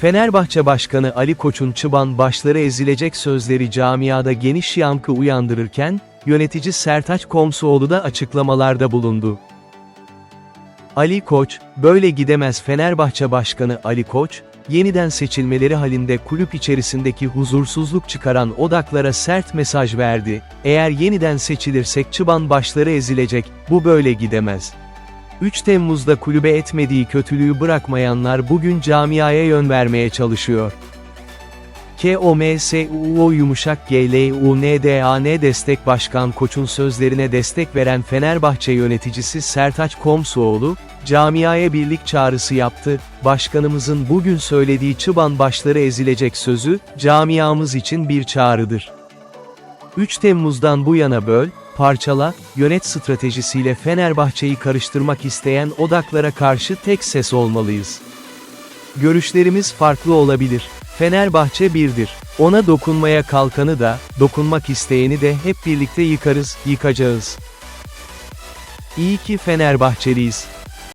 Fenerbahçe Başkanı Ali Koç'un çıban başları ezilecek sözleri camiada geniş yankı uyandırırken, yönetici Sertaç Komsuoğlu da açıklamalarda bulundu. Ali Koç, böyle gidemez Fenerbahçe Başkanı Ali Koç, yeniden seçilmeleri halinde kulüp içerisindeki huzursuzluk çıkaran odaklara sert mesaj verdi. Eğer yeniden seçilirsek çıban başları ezilecek, bu böyle gidemez. 3 Temmuz'da kulübe etmediği kötülüğü bırakmayanlar bugün camiaya yön vermeye çalışıyor. KOMSUO yumuşak GLUNDAN destek başkan koçun sözlerine destek veren Fenerbahçe yöneticisi Sertaç Komsuoğlu, camiaya birlik çağrısı yaptı, başkanımızın bugün söylediği çıban başları ezilecek sözü, camiamız için bir çağrıdır. 3 Temmuz'dan bu yana böl, parçala, yönet stratejisiyle Fenerbahçe'yi karıştırmak isteyen odaklara karşı tek ses olmalıyız. Görüşlerimiz farklı olabilir. Fenerbahçe birdir. Ona dokunmaya kalkanı da, dokunmak isteyeni de hep birlikte yıkarız, yıkacağız. İyi ki Fenerbahçeliyiz.